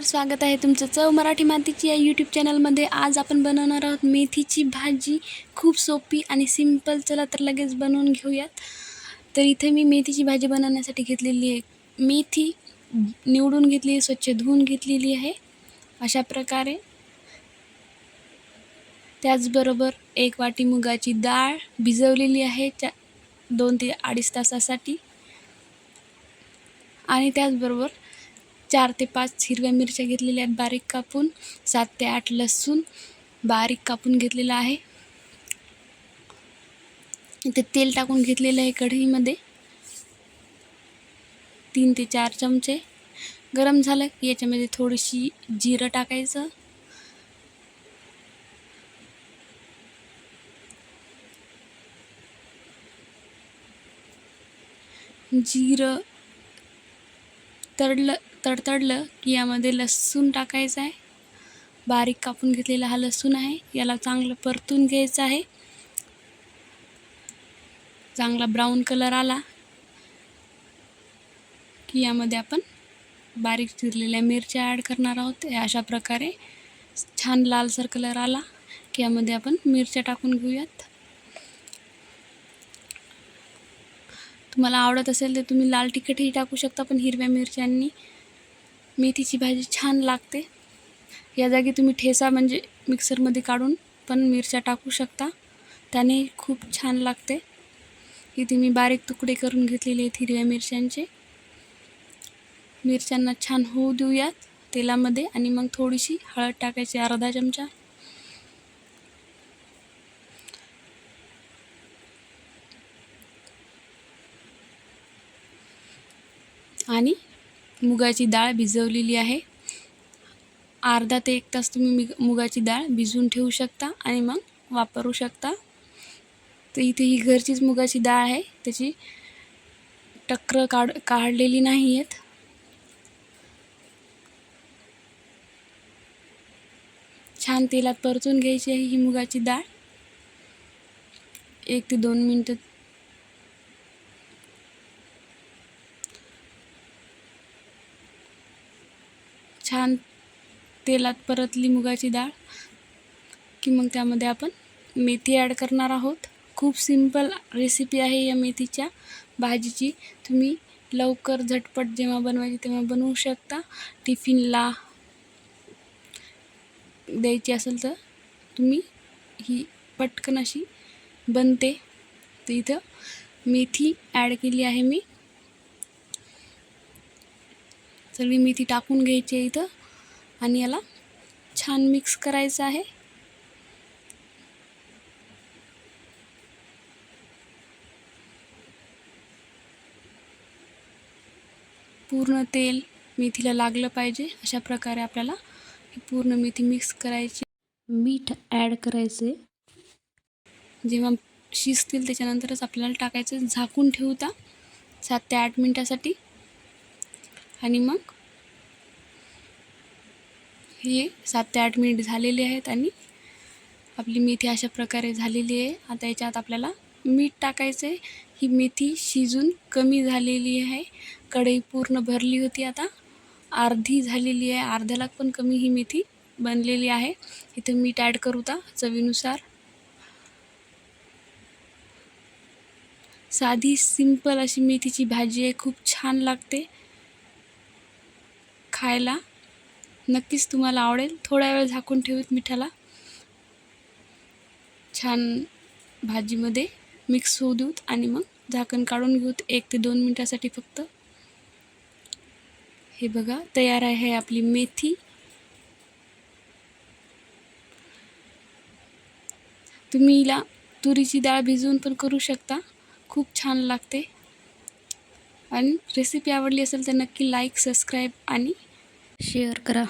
नमस्कार स्वागत आहे तुमचं चव मराठी मातीची या यूट्यूब चॅनलमध्ये आज आपण बनवणार आहोत मेथीची भाजी. खूप सोपी आणि सिंपल चला तर लगेच बनवून घेऊयात. तर इथे मी मेथीची भाजी बनवण्यासाठी घेतलेली आहे. मेथी निवडून घेतली आहे स्वच्छ धुवून घेतलेली आहे. अशा प्रकारे. त्याचबरोबर एक वाटी मुगाची डाळ भिजवलेली आहे च्या दोन ते अडीच तासासाठी. आणि त्याचबरोबर चार ते पाच हिरव्या मिरच्या घेतलेल्या आहेत बारीक कापून. सात ते आठ लसूण बारीक कापून घेतलेला आहे. इथे तेल टाकून घेतलेलं आहे कढईमध्ये. तीन ते चार चमचे. गरम झालं की याच्यामध्ये थोडीशी जिरं टाकायचं. जिरं तडलं तडतडलं की यामध्ये लसूण टाकायचं आहे. बारीक कापून घेतलेला हा लसूण आहे. याला चांगलं परतून घ्यायचं आहे. चांगला ब्राऊन कलर आला की यामध्ये आपण बारीक चिरलेल्या मिरच्या ॲड करणार आहोत. हे अशा प्रकारे छान लालसर कलर आला की यामध्ये आपण मिरच्या टाकून घेऊयात. तुम्हाला आवडत असेल तर तुम्ही लाल तिखटही टाकू शकता पण हिरव्या मिरच्यांनी मेथीची भाजी छान लागते. या जागी तुम्ही ठेसा म्हणजे मिक्सरमध्ये काढून पण मिरच्या टाकू शकता. त्याने खूप छान लागते. इथे मी बारीक तुकडे करून घेतलेले आहेत हिरव्या मिरच्यांचे. मिरच्यांना छान होऊ देऊयात तेलामध्ये आणि मग थोडीशी हळद टाकायची अर्धा चमचा. आणि मुगाची डाळ भिजवलेली आहे. अर्धा ते एक तास तुम्ही मिग मुगाची डाळ भिजवून ठेवू शकता आणि मग वापरू शकता. तर इथे ही घरचीच मुगाची डाळ आहे. त्याची टक्र काढ काढलेली नाही आहेत छान तेलात परतून घ्यायची आहे ही मुगाची डाळ. एक ते दोन मिनटं छान तेलात परतली मुगाची डाळ की मग त्यामध्ये आपण मेथी ॲड करणार आहोत. खूप सिंपल रेसिपी आहे या मेथीच्या. भाजीची तुम्ही लवकर झटपट जेव्हा बनवायची तेव्हा बनवू शकता. टिफिनला द्यायची असेल तर तुम्ही ही पटकन अशी बनते. तर इथं मेथी ॲड केली आहे मी. सगळी मेथी टाकून घ्यायची आहे इथं. आणि याला छान मिक्स करायचं आहे. पूर्ण तेल मेथीला लागलं पाहिजे. अशा प्रकारे आपल्याला ही पूर्ण मेथी मिक्स करायची. मीठ ॲड करायचे जेव्हा शिजतील त्याच्यानंतरच आपल्याला टाकायचं झाकून ठेवता सात ते आठ मिनटासाठी आणि मग हे सात ते आठ मिनिट झालेले आहेत आणि आपली मेथी अशा प्रकारे झालेली आहे. आता याच्यात आपल्याला मीठ टाकायचं आहे. ही मेथी शिजून कमी झालेली आहे. कढई पूर्ण भरली होती आता. अर्धी झालेली आहे. अर्ध्याला पण कमी ही मेथी बनलेली आहे. इथे मीठ ॲड करू ता चवीनुसार. साधी सिंपल अशी मेथीची भाजी आहे. खूप छान लागते. खायला. नक्कीच तुम्हाला आवडेल. थोड्या वेळ झाकून ठेवूत मिठाला. छान भाजीमध्ये मिक्स होऊ देऊत आणि मग झाकण काढून घेऊत. एक ते दोन मिनटासाठी फक्त. हे बघा तयार आहे आपली मेथी. तुम्ही हिला तुरीची डाळ भिजवून पण करू शकता. खूप छान लागते. आणि रेसिपी आवडली असेल तर नक्की लाईक सबस्क्राईब आणि शेअर करा.